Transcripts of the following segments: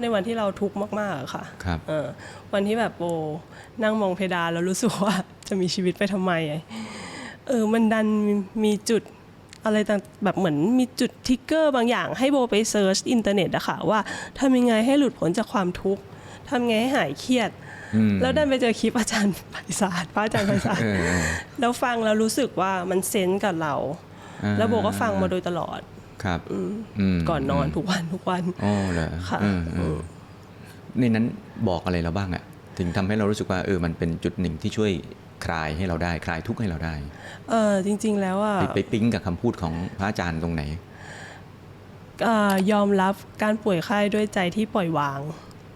ในวันที่เราทุกข์มากๆอะค่ะครับเออวันที่แบบโบนั่งมองเพดานแล้วรู้สึกว่า จะมีชีวิตไปทำไมอะเออมันดันมีมีจุดอะไรต่างแบบเหมือนมีจุดทริกเกอร์บางอย่างให้โบไปเซิร์ชอินเทอร์เน็ตอะค่ะว่าทำยังไงให้หลุดพ้นจากความทุกข์ทำยังไงให้หายเครียด อืมแล้วดันไปเจอคลิปอาจารย์ไพศาลพระอาจารย์ไพศาลเออเออแล้วฟังแล้วรู้สึกว่ามันเซนส์กับเราอ่าแล้วโบก็ฟังมาโดยตลอด ครับอืมก่อนนอนทุกวันทุกวันอ๋อเหรอค่ะเออเออในนั้นบอกอะไรเราบ้างอะถึงทำให้เรารู้สึกว่าเออมันเป็นจุดหนึ่งที่ช่วยคลายให้เราได้คลายทุกข์ให้เราได้ เออจริง ๆ แล้วอะไปไปปิ๊งกับคำพูดของพระอาจารย์ตรงไหนเอ่อยอมรับการป่วยไข้ด้วยใจที่ปล่อยวาง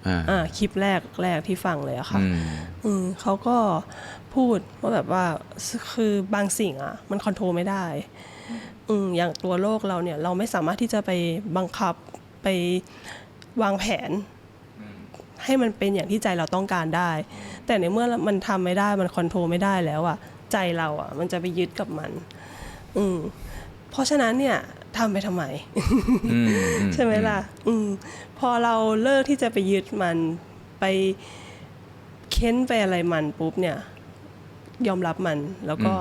อ่าอ่าคลิปแรกแรกที่ฟังเลยอะค่ะอืมอืมเขาก็พูดว่าแบบว่าคือบางสิ่งอะมันคอนโทรลไม่ได้ อืมอย่างตัวโรคเราเนี่ย เราไม่สามารถที่จะไปบังคับไปวางแผน ให้มันเป็นอย่างที่ใจเราต้องการได้ แต่ในเมื่อมันทำไม่ได้มันคอนโทรลไม่ได้แล้วอะใจเราอะมันจะไปยึดกับมัน อืมเพราะฉะนั้นเนี่ยทำไปทำไม อืมอืมใช่ไหมล่ะ อืม พอเราเลิกที่จะไปยึดมันไปเค้นไปอะไรมันปุ๊บเนี่ย ยอมรับมันแล้วก็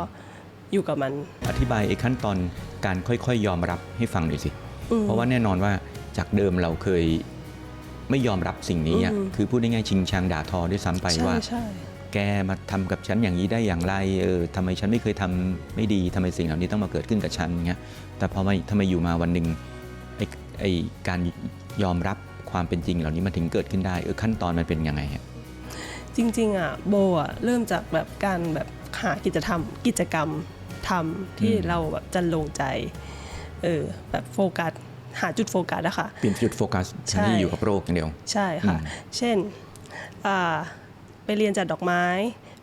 อยู่กับมัน อธิบายไอ้ขั้นตอนการค่อยๆ ยอมรับให้ฟังหน่อยสิอืมเพราะว่าแน่นอนว่าจากเดิมเราเคยไม่ยอมรับสิ่งนี้อะอืมคือพูดง่ายๆชิงชังด่าทอด้วยซ้ำไปใช่ว่าใช่แกมาทำกับฉันอย่างนี้ได้อย่างไรเออทำไมฉันไม่เคยทำไม่ดีทำไมสิ่งเหล่านี้ต้องมาเกิดขึ้นกับฉันเงี้ยแต่พอมาทำไมอยู่มาวันหนึ่งไอ้ไอ้การยอมรับความเป็นจริงเหล่านี้มันถึงเกิดขึ้นได้เออขั้นตอนมันเป็นยังไงฮะจริงๆอะโบอะเริ่มจากแบบการแบบหากิจธรรมกิจกรรม ทำที่อืมเราแบบจันลงใจเออแบบโฟกัสหาจุดโฟกัสอะค่ะเปลี่ยนจุดโฟกัสแทนที่อยู่กับโรคอย่างเดียว ใช่ค่ะอืมเช่นอ่าไปเรียนจัดดอกไม้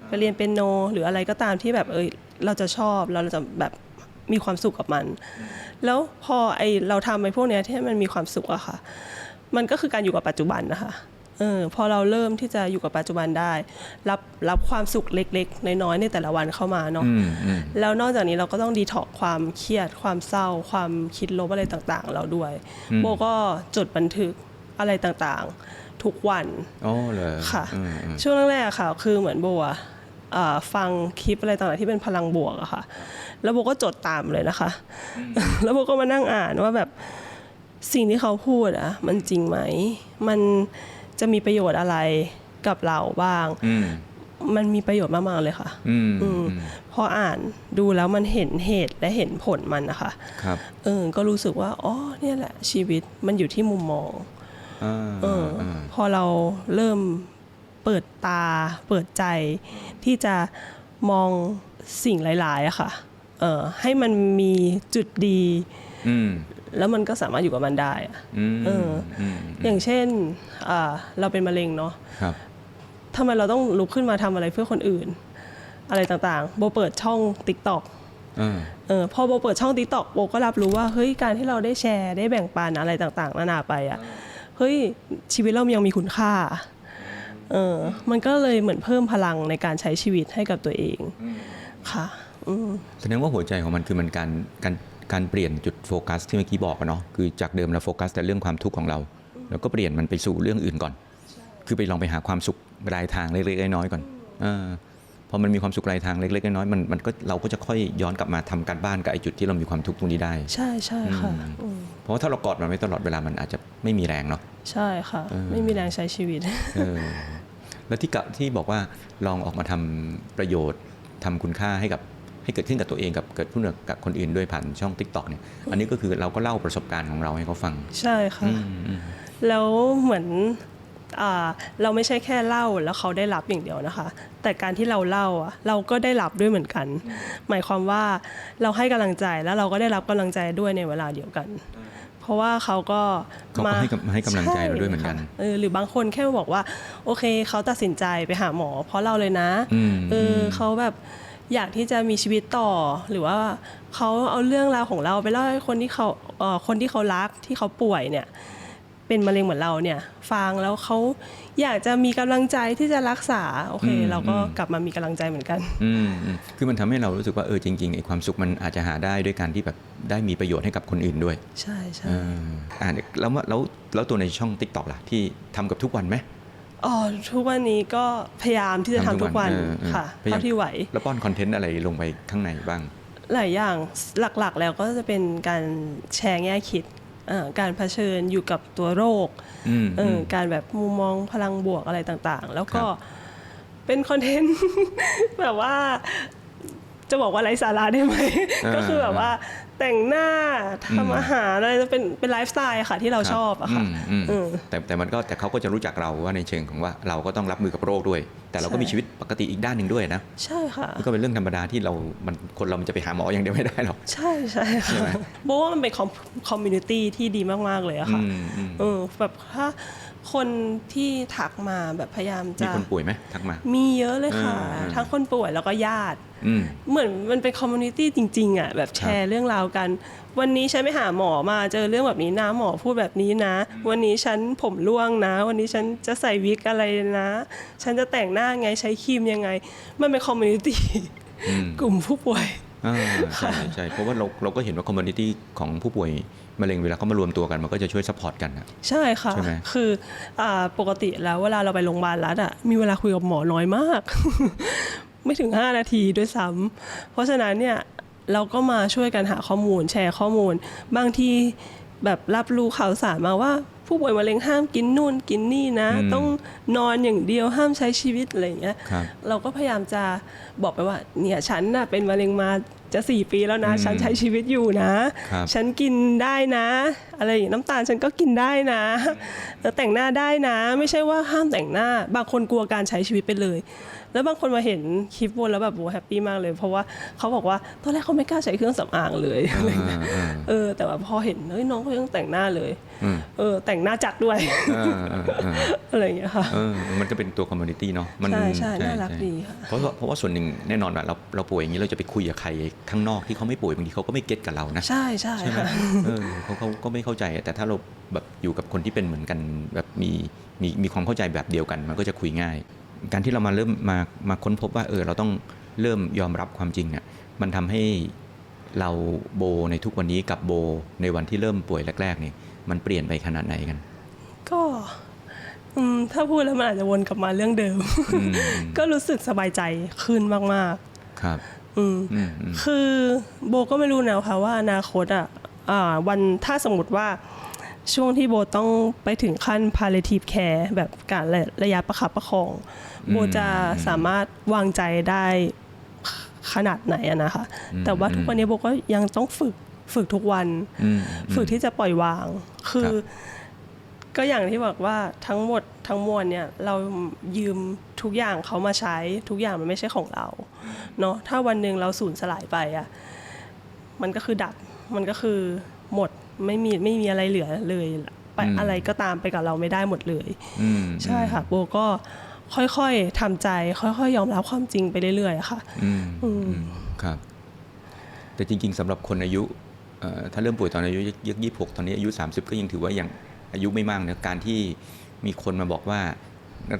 ไปเรียนเปียโน หรืออะไรก็ตามที่แบบเอยเราจะชอบเราจะแบบมีความสุขกับมัน แล้วพอไอเราทำไอพวกเนี้ยที่มันมีความสุขอะค่ะ มันก็คือการอยู่กับปัจจุบันนะคะ เออพอเราเริ่มที่จะอยู่กับปัจจุบันได้ รับรับความสุขเล็กๆ น้อยๆในแต่ละวันเข้ามาเนาะอืมอืมแล้วนอกจากนี้เราก็ต้องดีท็อกความเครียด ความเศร้า ความคิดลบอะไรต่างๆ เราด้วยอืมโบก็จดบันทึกอะไรต่างๆ ทุกวันอ๋อเหรอค่ะอืมอืมช่วงแรกๆอะค่ะ คือเหมือนโบอะอ่าฟังคลิปอะไรต่างๆที่เป็นพลังบวกอะค่ะ แล้วโบก็จดตามเลยนะคะ แล้วโบก็มานั่งอ่านว่าแบบสิ่งที่เขาพูดอะมันจริงไหมมัน จะมีประโยชน์อะไรกับเราบ้างอืมมันมีประโยชน์มากๆเลยค่ะอืมอือืมมพออ่านดูแล้วมันเห็นเหตุและเห็นผลมันนะคะครับเออก็รู้สึกว่าอ๋อเนี่ยแหละ ชีวิตมันอยู่ที่มุมมองอ่าเออออ่าพอเราเริ่มเปิดตาเปิดใจที่จะมองสิ่งหลายๆอะค่ะเออให้มันมีจุดดีอืม แล้วมันก็สามารถอยู่กับมันได้อะอืมเอออืมอย่างเช่นอ่าเราเป็นมะเร็งเนาะครับทำไมเราต้องลุกขึ้นมาทำอะไรเพื่อคนอื่น อะไรต่างๆ โบเปิดช่อง t ิ k t o k อ่าเออพอโบเปิดช่อง t ิ k t o k โบก็รับรู้ว่าเฮ้ยการที่เราได้แชร์ได้แบ่งปันอะไรต่างๆนานาไปอะเฮ้ยชีวิตเรายังมีคุณค่าเออมันก็เลยเหมือนเพิ่มพลังในการใช้ชีวิตให้กับตัวเองค่ะอืมแสดงว่าหัวใจของมันคือมันการการ การเปลี่ยนจุดโฟกัสที่เมื่อกี้บอกอะเนาะคือจากเดิมเราโฟกัสแต่เรื่องความทุกข์ของเรา แล้วก็เปลี่ยนมันไปสู่เรื่องอื่นก่อน คือไปลองไปหาความสุขปลายทางเล็กๆน้อยๆก่อนเออพอมันมีความสุขปลายทางเล็กๆน้อยๆมันมันก็เราก็จะค่อยย้อนกลับมาทำการบ้านกับไอ้จุดที่เรามีความทุกข์ตรงนี้ได้ ใช่ใช่ค่ะอืมอืมเพราะว่าถ้าเรากอดมันไว้ตลอดเวลามันอาจจะไม่มีแรงเนาะใช่ค่ะเออไม่มีแรงใช้ชีวิตเออแล้วที่กะที่บอกว่าลองออกมาทำประโยชน์ทำคุณค่าให้กับ ให้เกิดขึ้นกับตัวเองกับเกิดขึ้นกับคนอื่นด้วยผ่านช่อง t ิ k t o k เนี่ยอันนี้ก็คือเราก็เล่าประสบการณ์ของเราให้เขาฟัง ใช่ค่ะอืมอืมแล้วเหมือนอ่าเราไม่ใช่แค่เล่าแล้วเขาได้รับอย่างเดียวนะคะ แต่การที่เราเล่าอะเราก็ได้รับด้วยเหมือนกัน หมายความว่าเราให้กำลังใจแล้วเราก็ได้รับกำลังใจด้วยในเวลาเดียวกัน เพราะว่าเขาก็เขาก็ให้กำให้กำลังใจเราด้วยเหมือนกันใช่ค่ะเออหรือบางคนแค่บอกว่า โอเคเขาตัดสินใจไปหาหมอ เพราะเราเลยนะอืมเออเขาแบบ อยากที่จะมีชีวิตต่อ หรือว่าเขาเอาเรื่องราวของเราไปเล่าให้คนที่เขาเอ่อคนที่เขารักที่เขาป่วยเนี่ยเป็นมะเร็งเหมือนเราเนี่ยฟังแล้วเขาอยากจะมีกำลังใจที่จะรักษาโอเคอืมเราก็อืมกลับมามีกำลังใจเหมือนกันอืมอืมคือมันทำให้เรารู้สึกว่าเออจริงๆไอ้ความสุขมันอาจจะหาได้ด้วยการที่แบบได้มีประโยชน์ให้กับคนอื่นด้วย ใช่ใช่เอออ่าแล้วแล้วแล้วตัวในช่อง t ิ k t o k ล่ะที่ทำกับทุกวันไหม อ๋อทุกวันนี้ก็พยายามที่จะทำทำทุทุกกวัวันนเออเออค่ะพยายามเท่าที่ไหว แล้วป้อนคอนเทนต์อะไรลงไปข้างในบ้าง หลายอย่างหลักๆแล้วก็จะเป็นการแชร์แง่คิดเอ่อการเผชิญอยู่กับตัวโรคอืมเออมอการแบบมุมมองพลังบวกอะไรต่างๆ แล้วก็ครับ เป็นคอนเทนต์ แบบว่าจะบอกว่าไร้สาระได้ไหม ก็คือแบบว่า แต่งหน้าทำอาหารอะไรจะเป็นเป็นไลฟ์สไตล์ค่ะที่เราครับชอบอะค่ะมอืมเออแต่แต่มันก็แต่เขาก็จะรู้จักเราว่าในเชิงของว่าเราก็ต้องรับมือกับโรคด้วย แต่เราก็ใช่มีชีวิตปกติอีกด้านหนึ่งด้วยนะใช่ค่ะมันก็เป็นเรื่องธรรมดาที่เรามันคนเรามันจะไปหาหมออย่างเดียวไม่ได้หรอกใช่ใช่ใช่ไหมค่ะโบว่ามันเป็นคอมมูนิตี้ที่ดีมาก ๆ เลยอะค่ะอืมอืมเออแบบถ้าคนที่ถักมาแบบพยายามมีจะคนป่วยไหมทักมา มีเยอะเลยค่ะอ่าทั้งคนป่วยแล้วก็ญาติอืมเหมือนมันเป็นคอมมูนิตี้จริง ๆอะแบบแชร์เรื่องราวกัน วันนี้ฉันไปหาหมอมาเจอเรื่องแบบนี้นะหมอพูดแบบนี้นะ วันนี้ฉันผมร่วงนะ วันนี้ฉันจะใส่วิกอะไรนะ ฉันจะแต่งหน้าไงใช้ครีมยังไง มันเป็นคอมมูนิตี้อืมกลุ่มผู้ป่วยอ่าใช่ใช่เพราะว่าเราเราก็เห็นว่าคอมมูนิตี้ของผู้ป่วยมะเร็งเวลาเขามารวมตัวกันมันก็จะช่วยซัพพอร์ตกันนะใช่ค่ะใช่ไหมคืออาปกติแล้วเวลาเราไปโรงพยาบาลรัฐอะมีเวลาคุยกับหมอน้อยมาก ไม่ถึง 5 นาทีด้วยซ้ำเพราะฉะนั้นเนี่ย เราก็มาช่วยกันหาข้อมูล แชร์ข้อมูล บางทีแบบรับรู้ข่าวสารมาว่า ผู้ป่วยมะเร็งห้ามกินนู่นกินนี่นะ อืมต้องนอนอย่างเดียวห้ามใช้ชีวิตอะไรอย่างเงี้ยครับเราก็พยายามจะบอกไปว่าเนี่ยฉันน่ะเป็นมะเร็งมาจะสี่ปีแล้วนะ อืมฉันใช้ชีวิตอยู่นะ ครับ ฉันกินได้นะ อะไรอย่างน้ำตาลฉันก็กินได้นะเออแต่งหน้าได้นะ ไม่ใช่ว่าห้ามแต่งหน้า บางคนกลัวการใช้ชีวิตไปเลย แล้วบางคนมาเห็นคลิปวนแล้วแบบโอ้แฮปปี้มากเลย เพราะว่าเขาบอกว่าตอนแรกเขาไม่กล้าใช้เครื่องสำอางเลยอะไรเงี้ยอ่าเออ แต่ว่าพอเห็นเฮ้ยน้องเขายังแต่งหน้าเลยอืมเออแต่งหน้าจัดด้วยอ่าอ่าอ่าอะไรอย่างเงี้ยค่ะเออมันก็เป็นตัวคอมมูนิตี้เนาะมัใช่ใช่น่ารักใช่ดีค่ะเพราะว่าเพราะว่าส่วนหนึ่งแน่นอนว่าเราเราป่วยอย่างนี้เราจะไปคุยกับใครข้างนอกที่เขาไม่ป่วยบางทีเขาก็ไม่เก็ตกับเรานะใช่ใช่ใช่ไหมค่ะเออเขาเขาก็ไม่เข้าใจอะแต่ถ้าเราแบบอยู่กับคนที่เป็นเหมือนกันแบบมีมีมีความเข้าใจแบบเดียวกัน มันก็จะคุยง่าย การที่เรามาเริ่มมามาค้นพบว่าเออเราต้องเริ่มยอมรับความจริงเนี่ยมันทำให้เราโบในทุกวันนี้กับโบในวันที่เริ่มป่วยแรกๆเนี่ยมันเปลี่ยนไปขนาดไหนกัน ก็อืมถ้าพูดแล้วมันอาจจะวนกลับมาเรื่องเดิมอืมก็รู้สึกสบายใจขึ้นมากครับๆอืมอืมอืมคือโบก็ไม่รู้นะค่ะว่าอนาคตอะอ่าวันถ้าสมมติว่า ช่วงที่โบต้องไปถึงขั้น palliative care แบบการระระยะประคับประคอง โบจะสามารถวางใจได้ขนาดไหนอะนะคะ แต่ว่าทุกวันนี้โบก็ยังต้องฝึกฝึกทุกวันอืมฝึกที่จะปล่อยวาง คือครับก็อย่างที่บอกว่าทั้งหมดทั้งมวลเนี่ยเรายืมทุกอย่างเขามาใช้ทุกอย่างมันไม่ใช่ของเราเนาะถ้าวันหนึ่งเราสูญสลายไปอะมันก็คือดับมันก็คือหมด ไม่มีไม่มีอะไรเหลือเลยไปอืมอะไรก็ตามไปกับเราไม่ได้หมดเลยอืมใช่ค่ะโบก็ค่อยๆทำใจ ค่อยๆ ยอมรับความจริงไปเรื่อยๆอะค่ะอืมอืมอืมครับ แต่จริง ๆสำหรับคนอายุเอ่อถ้าเริ่มป่วยตอนอายุยี่สิบหกตอนนี้อายุ 30 ก็ยังถือว่ายังอายุไม่มากนะการที่มีคนมาบอกว่า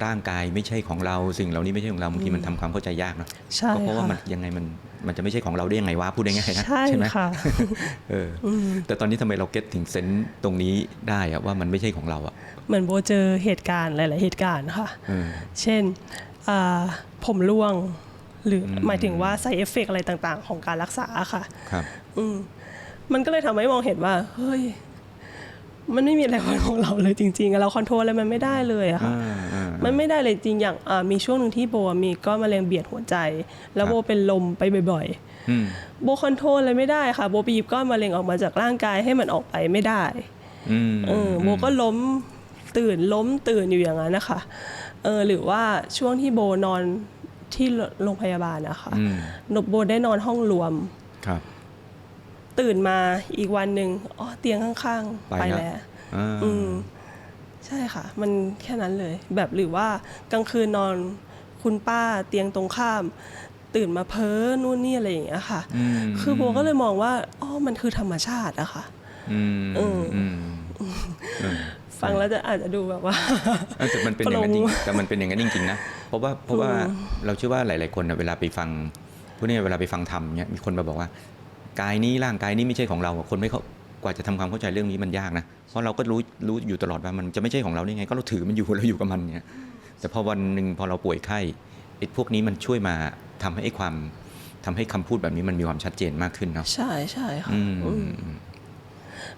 ร่างกายไม่ใช่ของเราสิ่งเหล่านี้ไม่ใช่ของเราบางทีมันทำความเข้าใจยากเนอะใช่ก็เพราะว่าค่ะมันยังไงมันมันจะไม่ใช่ของเราได้ยังไงวะพูดได้ง่ายๆนะใช่ไหมค่ะเอออแต่ตอนนี้ทำไมเราเก็ตถึงเซนส์ตรงนี้ได้อะว่ามันไม่ใช่ของเราอะเหมือนโบเจอเหตุการณ์หลาย ๆ เหตุการณ์ค่ะเออเช่นอ่าผมร่วงหรืออหมายถึงว่า side effect อะไรต่างๆ ของการรักษาค่ะครับอืมมันก็เลยทำให้มองเห็นว่าเฮ้ยมันไม่มีอะไรเป็นของเราเลยจริงๆอะเราคอนโทรลอะไรมันไม่ได้เลยอะค่ะอ่าอ่า มันไม่ได้เลยจริงอย่างอ่ามีช่วงหนึ่งที่โบมีก้อนมะเร็งเบียดหัวใจ แล้วครับโบเป็นลมไปบ่อยอืมๆโบคอนโทรลอะไรไม่ได้ค่ะโบไปหยิบก้อนมะเร็งออกมาจากร่างกายให้มันออกไปไม่ได้อืมเออโบก็ล้มตื่นล้มตื่นอยู่อย่างนั้นนะคะเออหรือว่าช่วงที่โบนอนที่โรงพยาบาลนะคะอืมหนบโบได้นอนห้องรวมครับ ตื่นมาอีกวันหนึ่งอ๋อเตียงข้างๆ ไปไปแล้วแล้วอ่าอืม ใช่ค่ะ มันแค่นั้นเลย แบบหรือว่ากลางคืนนอนคุณป้าเตียงตรงข้าม ตื่นมาเพ้อนู่นนี่อะไรอย่างเงี้ยค่ะ อืมคือโบก็เลยมองว่าอ๋อมันคือธรรมชาติอะค่ะ อืมเอออืมเออฟังแล้วจะอาจจะดูแบบว่า เออแต่มันเป็นอย่างนั้นจริงปรงแต่มันเป็นอย่างนั้นจริงๆนะเพราะว่าเพราะว่าเราเชื่อว่าหลาย ๆคนน่ะเวลาไปฟังพวกนี้เวลาไปฟังธรรมเนี่ยมีคนมาบอกว่า กายนี้ร่างกายนี้ไม่ใช่ของเราอะคนไม่เข้า กว่าจะทำความเข้าใจเรื่องนี้มันยากนะ เพราะเราก็รู้รู้อยู่ตลอดว่ามันจะไม่ใช่ของเราได้ไง ก็เราถือมันอยู่เราอยู่กับมันเนี่ย แต่พอวันหนึ่งพอเราป่วยไข้ไอ้พวกนี้มันช่วยมาทำให้ไอ้ความทำให้คำพูดแบบนี้มันมีความชัดเจนมากขึ้นเนาะใช่ใช่ค่ะอืมอืม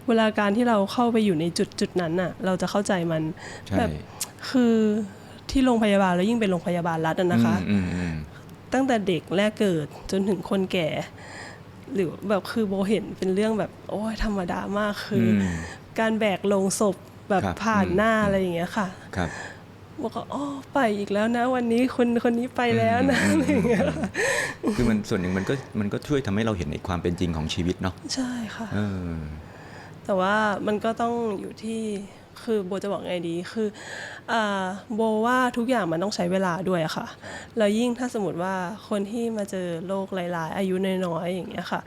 เวลาการที่เราเข้าไปอยู่ในจุดจุดนั้นน่ะ เราจะเข้าใจมันใช่แบบคือที่โรงพยาบาลแล้วยิ่งเป็นโรงพยาบาลรัฐอะนะคะอืมอืมตั้งแต่เด็กแรกเกิดจนถึงคนแก่ หรือแบบคือโบเห็นเป็นเรื่องแบบ โอ้ยธรรมดามากคืออมการแบกลงศพแบบครับผ่านอืมหน้าอะไรอย่างเงี้ยค่ะครับ บอกว่าอ๋อไปอีกแล้วนะ วันนี้คนคนนี้ไปแล้วนะอืมอะไรอย่างเงี้ยคือมันส่วนหนึ่งมันก็มันก็ช่วยทำให้เราเห็นในความเป็นจริงของชีวิตเนาะใช่ค่ะ เออ แต่ว่ามันก็ต้องอยู่ที่ คือโบจะบอกไงดีคืออาโบว่าทุกอย่างมันต้องใช้เวลาด้วยอะค่ะ แล้วยิ่งถ้าสมมติว่าคนที่มาเจอโรคหลาย ๆ อายุน้อยๆอย่างเงี้ยค่ะ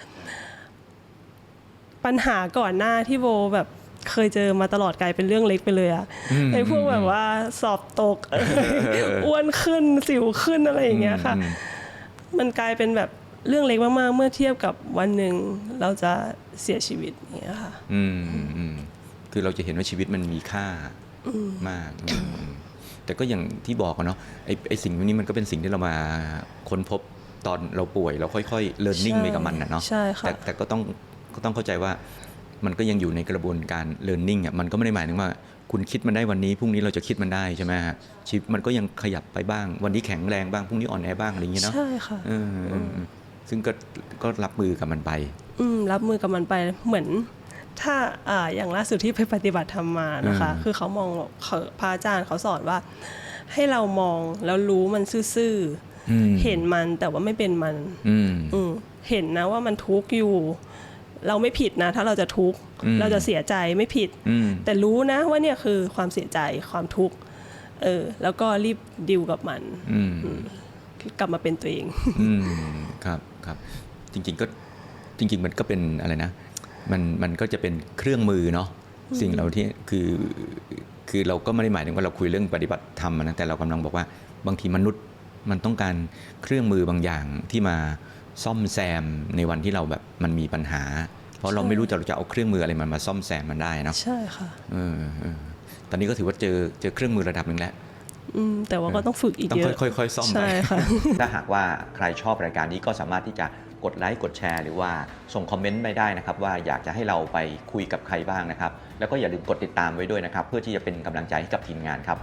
ปัญหาก่อนหน้าที่โบแบบเคยเจอมาตลอดกลายเป็นเรื่องเล็กไปเลยอะอืมไอ้พวกแบบว่าสอบตกอ้วนขึ้นสิวขึ้นอะไรอย่างเงี้ยค่ะอืมมันกลายเป็นแบบเรื่องเล็กมากๆ เมื่อเทียบกับวันหนึ่งเราจะเสียชีวิตอย่างเงี้ยค่ะ อืมอืม คือเราจะเห็นว่าชีวิตมันมีค่ามากอืมแต่ก็อย่างที่บอกอะเนาะไอ้ไอ้สิ่งพวกนี้มันก็เป็นสิ่งที่เรามาค้นพบตอนเราป่วยเราค่อยๆ learning ใช่ไปกับมันนะเนาะใช่ค่ะแต่แต่ก็ต้องก็ต้องเข้าใจว่ามันก็ยังอยู่ในกระบวนการ learning อะมันก็ไม่ได้หมายถึงว่าคุณคิดมันได้วันนี้พรุ่งนี้เราจะคิดมันได้ใช่ไหมฮะชีวิตมันก็ยังขยับไปบ้าง วันนี้แข็งแรงบ้างพรุ่งนี้อ่อนแอบ้างอะไรอย่างเงี้ยเนาะใช่ค่ะเออเออเออซึ่งก็ก็รับมือกับมันไป อืมรับมือกับมันไปเหมือน ถ้าอ่าอย่างล่าสุดที่ไปปฏิบัติธรรมมานะคะอืมคือเขามองเขาพระอาจารย์เขาสอนว่า ให้เรามองแล้วรู้มันซื่ออืมๆเห็นมันแต่ว่าไม่เป็นมันอืมอืมเห็นนะว่ามันทุกข์อยู่ เราไม่ผิดนะ ถ้าเราจะทุกข์อืมเราจะเสียใจไม่ผิดอืมแต่รู้นะว่าเนี่ยคือความเสียใจความทุกข์เออ แล้วก็รีบดิวกับมันอืมกลับมาเป็นตัวเองอืมครับครับ จริง ๆ ก็จริง ๆ มันก็เป็นอะไรนะ มันมันก็จะเป็นเครื่องมือเนาะสิ่งเราที่คือคือเราก็ไม่ได้หมายถึงว่าเราคุยเรื่องปฏิบัติธรรมอะนะแต่เรากำลังบอกว่าบางทีมนุษย์มันต้องการเครื่องมือบางอย่างที่มาซ่อมแซมในวันที่เราแบบมันมีปัญหา เพราะเราไม่รู้จะเราจะเอาเครื่องมืออะไรมันมาซ่อมแซมมันได้เนาะใช่ค่ะเออเออตอนนี้ก็ถือว่าเจอเจอเครื่องมือระดับหนึ่งแล้วอืมแต่ว่าก็ต้องฝึกอีกต้องเยอะค่อยๆซ่อมไปใช่ค่ะถ้าหากว่าใครชอบรายการนี้ก็สามารถที่จะ กดไลค์กดแชร์หรือว่าส่งคอมเมนต์ไปได้นะครับ ว่าอยากจะให้เราไปคุยกับใครบ้างนะครับ แล้วก็อย่าลืมกดติดตามไว้ด้วยนะครับ เพื่อที่จะเป็นกำลังใจให้กับทีมงานครับ